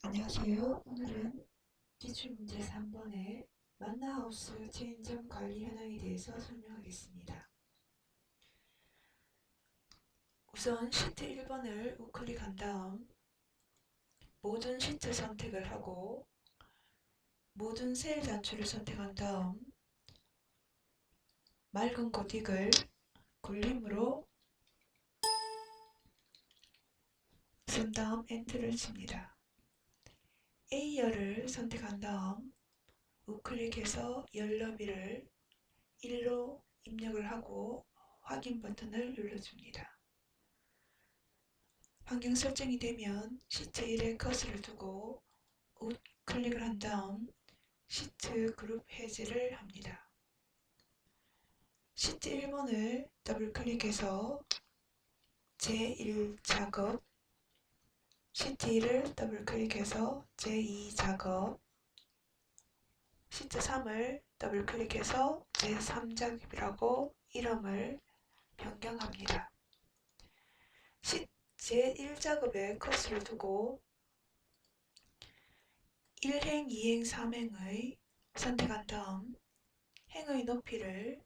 안녕하세요. 오늘은 기출문제 3번의 만나하우스 체인점 관리 현황에 대해서 설명하겠습니다. 우선 시트 1번을 우클릭한 다음 모든 시트 선택을 하고 모든 셀 단추를 선택한 다음 맑은 고딕을 굴림으로 쓴 다음 엔터를 칩니다. A열을 선택한 다음 우클릭해서 열 너비를 1로 입력을 하고 확인 버튼을 눌러줍니다. 환경 설정이 되면 시트 1에 커서를 두고 우클릭을 한 다음 시트 그룹 해제를 합니다. 시트 1번을 더블 클릭해서 제1작업 시트 2를 더블 클릭해서 제2 작업 시트 3을 더블 클릭해서 제3작업이라고 이름을 변경합니다. 시, 제1작업에 커스를 두고 1행, 2행, 3행의 선택한 다음 행의 높이를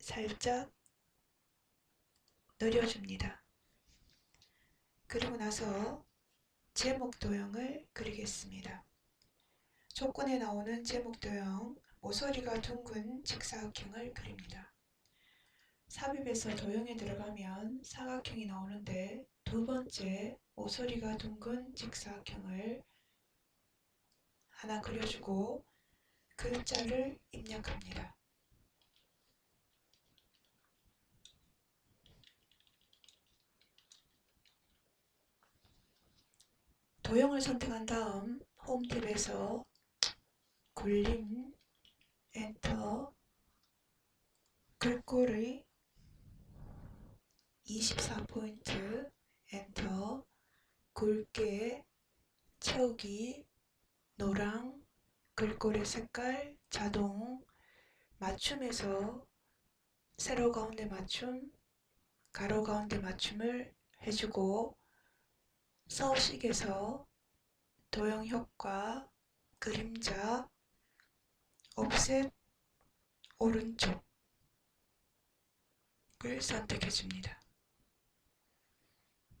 살짝 늘려줍니다. 그리고 나서 제목 도형을 그리겠습니다. 조건에 나오는 제목 도형 모서리가 둥근 직사각형을 그립니다. 삽입에서 도형에 들어가면 사각형이 나오는데 두 번째 모서리가 둥근 직사각형을 하나 그려주고 글자를 입력합니다. 도형을 선택한 다음 홈 탭에서 굴림 엔터 글꼴의 24포인트 엔터 굵게 채우기 노랑 글꼴의 색깔 자동 맞춤에서 세로 가운데 맞춤 가로 가운데 맞춤을 해주고 서식에서 도형 효과 그림자 옵셋 오른쪽을 선택해 줍니다.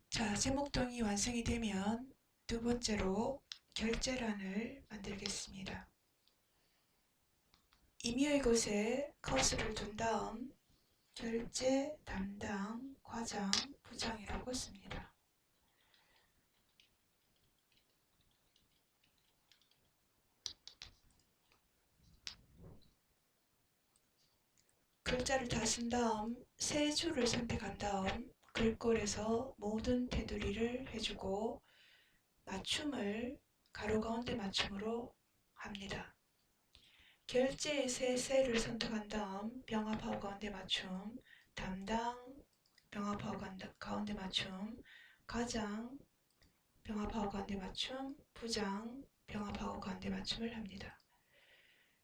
자, 제목동이 완성이 되면 두 번째로 결제란을 만들겠습니다. 임의의 곳에 커서를 둔 다음 결제 담당 과장 부장이라고 씁니다. 글자를 다 쓴 다음 세 줄을 선택한 다음 글꼴에서 모든 테두리를 해주고 맞춤을 가로 가운데 맞춤으로 합니다. 결제의 세 셀을 선택한 다음 병합하고 가운데 맞춤, 담당 병합하고 가운데 맞춤, 가장 병합하고 가운데 맞춤, 부장 병합하고 가운데 맞춤을 합니다.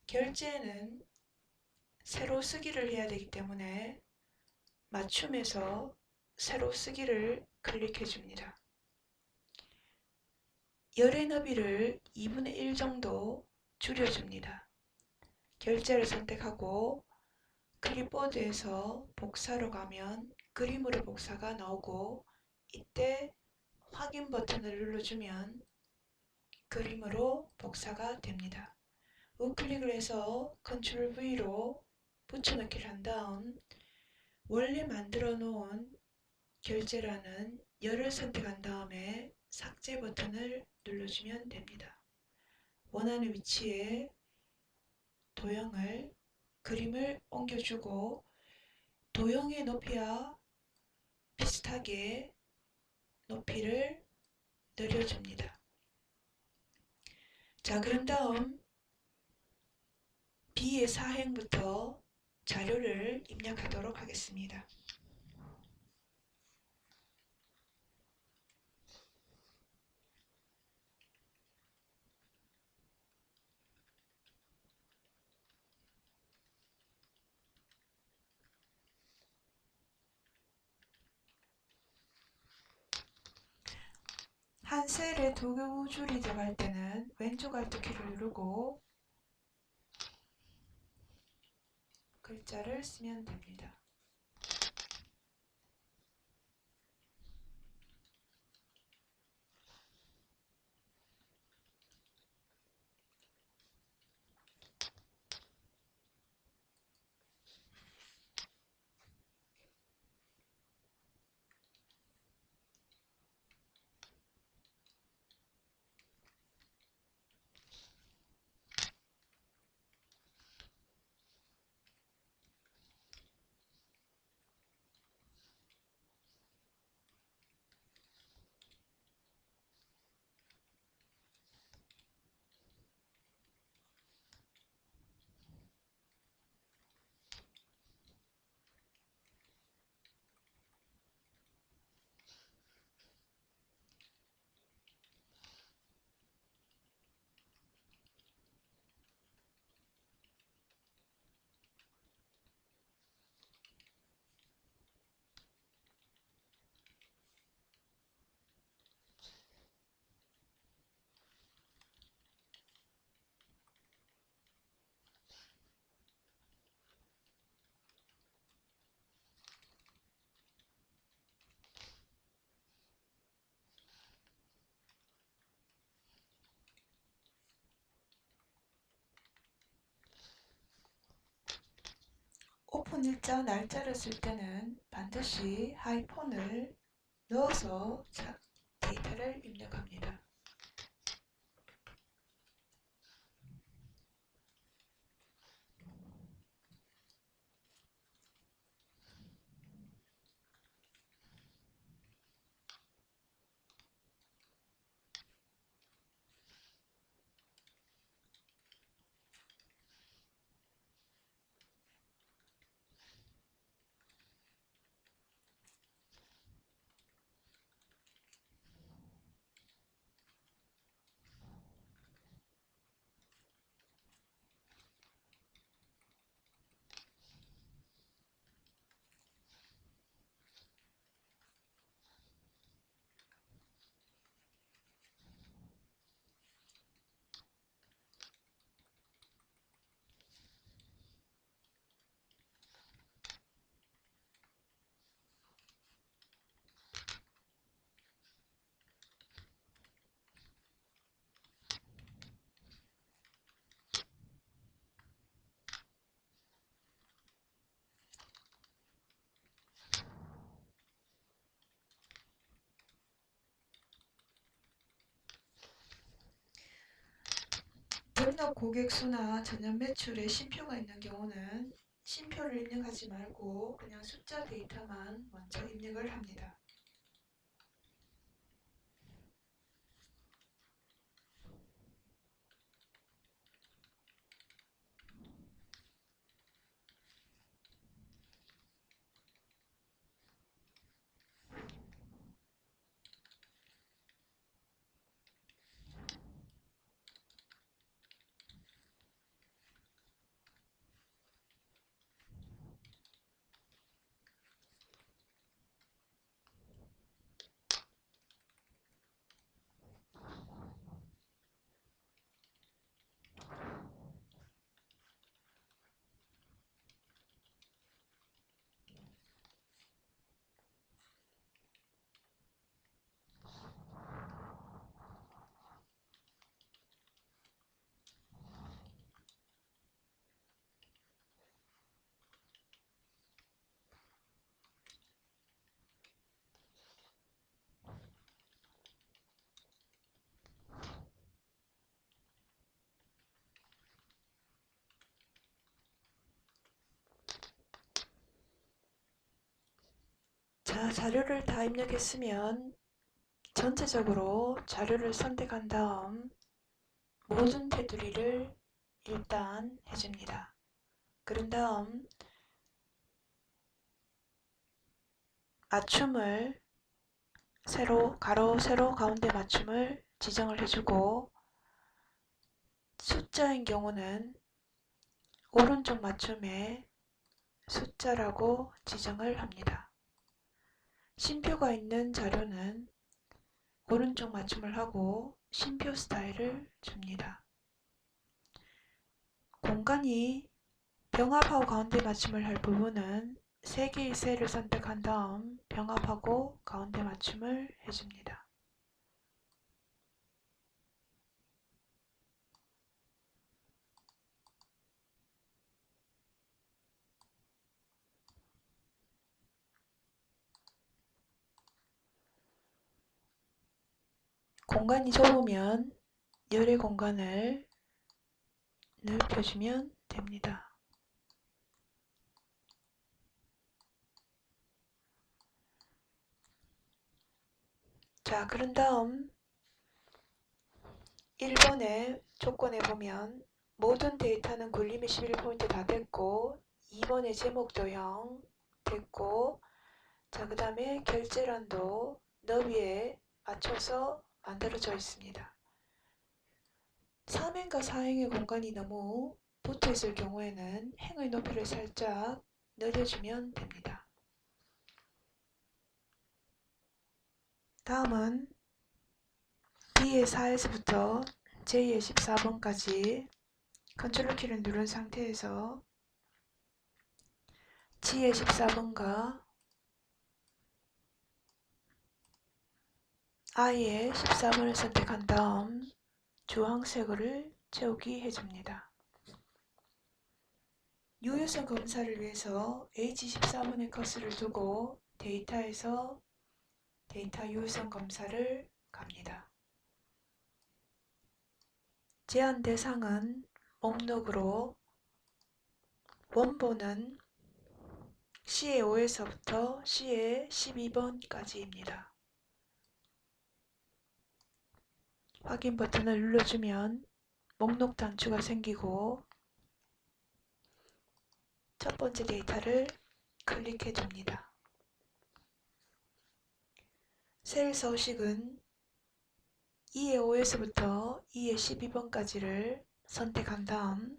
결제는 새로 쓰기를 해야 되기 때문에 맞춤에서 새로 쓰기를 클릭해 줍니다. 열의 너비를 2분의 1 정도 줄여줍니다. 결제를 선택하고 클립보드에서 복사로 가면 그림으로 복사가 나오고 이때 확인 버튼을 눌러주면 그림으로 복사가 됩니다. 우클릭을 해서 컨트롤 V로 붙여넣기 를 한 다음 원래 만들어 놓은 결제라는 열을 선택한 다음에 삭제 버튼을 눌러주면 됩니다. 원하는 위치에 도형을 그림을 옮겨주고 도형의 높이와 비슷하게 높이를 늘려줍니다. 자 그런 다음 B의 사행부터 자료를 입력하도록 하겠습니다. 한 셀에 두 줄이 들어갈 때는 왼쪽 알트 키를 누르고 글자를 쓰면 됩니다. 오픈 일자 날짜를 쓸 때는 반드시 하이폰을 넣어서 자- 데이터를 입력합니다. 등록 고객 수나 전년 매출에 쉼표가 있는 경우는 쉼표를 입력하지 말고 그냥 숫자 데이터만 먼저 입력을 합니다. 자, 자료를 다 입력했으면 전체적으로 자료를 선택한 다음 모든 테두리를 일단 해줍니다. 그런 다음 맞춤을 세로, 가로, 세로 가운데 맞춤을 지정을 해주고 숫자인 경우는 오른쪽 맞춤에 숫자라고 지정을 합니다. 쉼표가 있는 자료는 오른쪽 맞춤을 하고 쉼표 스타일을 줍니다. 공간이 병합하고 가운데 맞춤을 할 부분은 3개의 셀을 선택한 다음 병합하고 가운데 맞춤을 해줍니다. 공간이 좁으면 열의 공간을 넓혀주면 됩니다. 자, 그런 다음 1번의 조건에 보면 모든 데이터는 굴림이 11포인트 다 됐고 2번의 제목도 0 됐고 자, 그 다음에 결제란도 너비에 맞춰서 만들어져 있습니다. 3행과 4행의 공간이 너무 붙어 있을 경우에는 행의 높이를 살짝 늘려주면 됩니다. 다음은 B의 4에서부터 J의 14번까지 컨트롤 키를 누른 상태에서 G의 14번과 I의 14번을 선택한 다음 주황색을 채우기 해줍니다. 유효성 검사를 위해서 H14번의 커스를 두고 데이터에서 데이터 유효성 검사를 갑니다. 제한 대상은 목록으로 원본은 C의 5에서부터 C의 12번까지입니다. 확인 버튼을 눌러주면 목록 단추가 생기고 첫 번째 데이터를 클릭해 줍니다. 셀 서식은 2의 5에서부터 2의 12번까지를 선택한 다음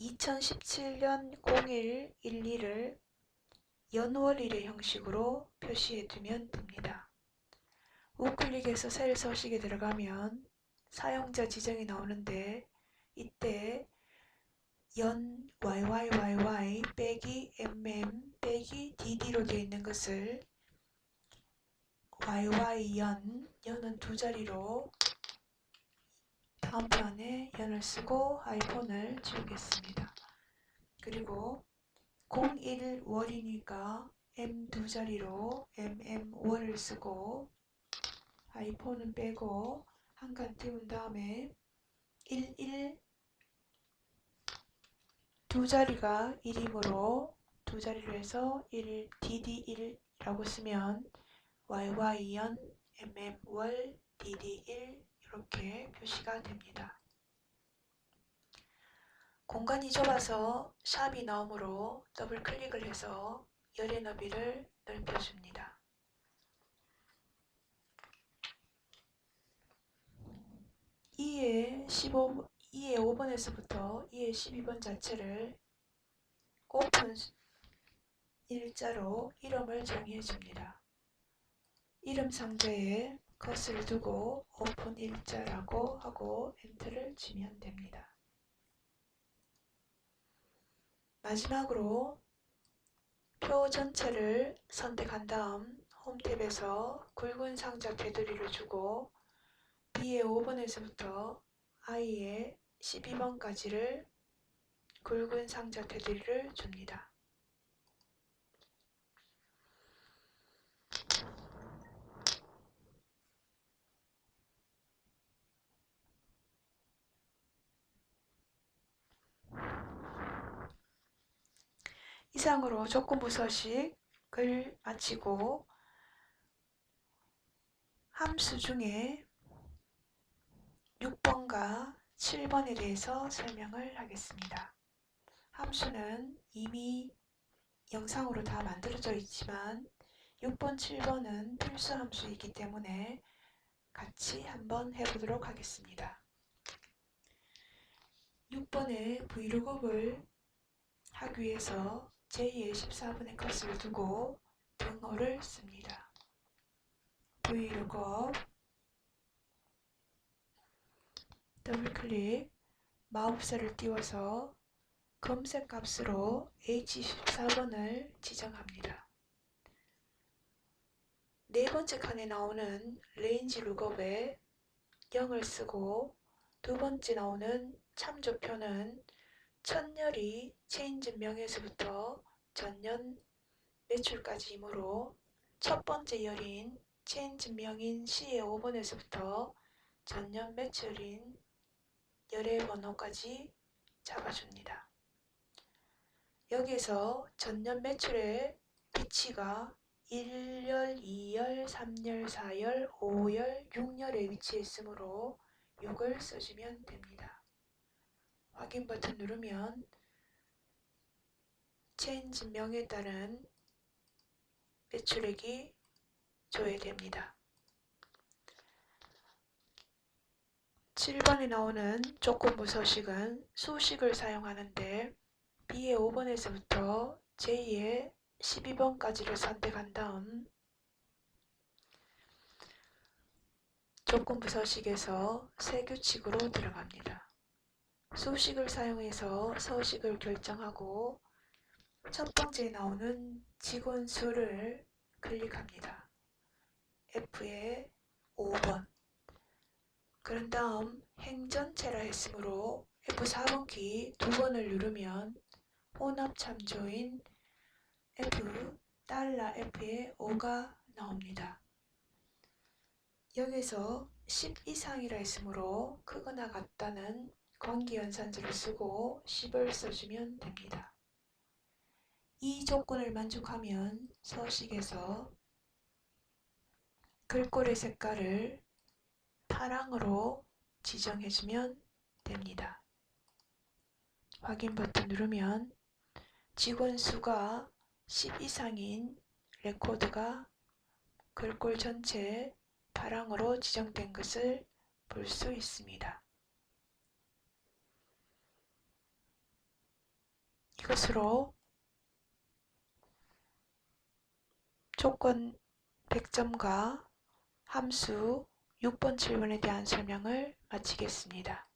2017년 01 12를 연월일의 형식으로 표시해 두면 됩니다. 우클릭해서 셀 서식에 들어가면 사용자 지정이 나오는데 이때 연 YYYY 빼기 MM 빼기 DD로 되어 있는 것을 YY연 연은 두 자리로 다음 편에 연을 쓰고 아이폰을 지우겠습니다. 그리고 01월이니까 M 두 자리로 MM월을 쓰고 아이폰은 빼고 한 칸 띄운 다음에 11 두 자리가 1이므로 두 자리로 해서 1 DD1이라고 쓰면 YY연 MM월 DD1 이렇게 표시가 됩니다. 공간이 좁아서 샵이 나오므로 더블 클릭을 해서 열의 너비를 넓혀줍니다. 2의 15, 2의 5번에서부터 2의 12번 자체를 오픈 일자로 이름을 정의해 줍니다. 이름 상자에 컷을 두고 오픈 일자라고 하고 엔터를 치면 됩니다. 마지막으로 표 전체를 선택한 다음 홈 탭에서 굵은 상자 테두리를 주고 B의 5번에서부터 I의 12번까지를 굵은 상자 테두리를 줍니다. 이상으로 조건부 서식을 마치고 함수 중에 6번과 7번에 대해서 설명을 하겠습니다. 함수는 이미 영상으로 다 만들어져 있지만 6번, 7번은 필수 함수이기 때문에 같이 한번 해보도록 하겠습니다. 6번의 브이로그를 하기 위해서 제2의 14분의 컷을 두고 등호를 씁니다. VLOOKUP 더블클릭 마우스를 띄워서 검색 값으로 H14번을 지정합니다. 네 번째 칸에 나오는 레인지 룩업에 0을 쓰고 두 번째 나오는 참조표는 첫열이 체인지 명에서부터 전년 매출까지이므로 첫 번째 열인 체인지 명인 C의 5번에서부터 전년 매출인 열의 번호까지 잡아줍니다. 여기에서 전년 매출의 위치가 1열, 2열, 3열, 4열, 5열, 6열에 위치했으므로 6을 써주면 됩니다. 확인 버튼 누르면 체인지 명에 따른 매출액이 조회됩니다. 7번에 나오는 조건 부 서식은 수식을 사용하는데 B의 5번에서부터 J의 12번까지를 선택한 다음 조건 부 서식에서 새 규칙으로 들어갑니다. 수식을 사용해서 서식을 결정하고 첫 번째 나오는 직원 수를 클릭합니다. F의 5번 그런 다음 행 전체라 했으므로 F4번 키 두 번을 누르면 혼합 참조인 F 달러 F의 5가 나옵니다. 여기서 10 이상이라 했으므로 크거나 같다는 관계연산지를 쓰고 10을 써주면 됩니다. 이 조건을 만족하면 서식에서 글꼴의 색깔을 파랑으로 지정해주면 됩니다. 확인 버튼 누르면 직원 수가 10 이상인 레코드가 글꼴 전체에 파랑으로 지정된 것을 볼 수 있습니다. 이것으로 조건 100점과 함수 6번 질문에 대한 설명을 마치겠습니다.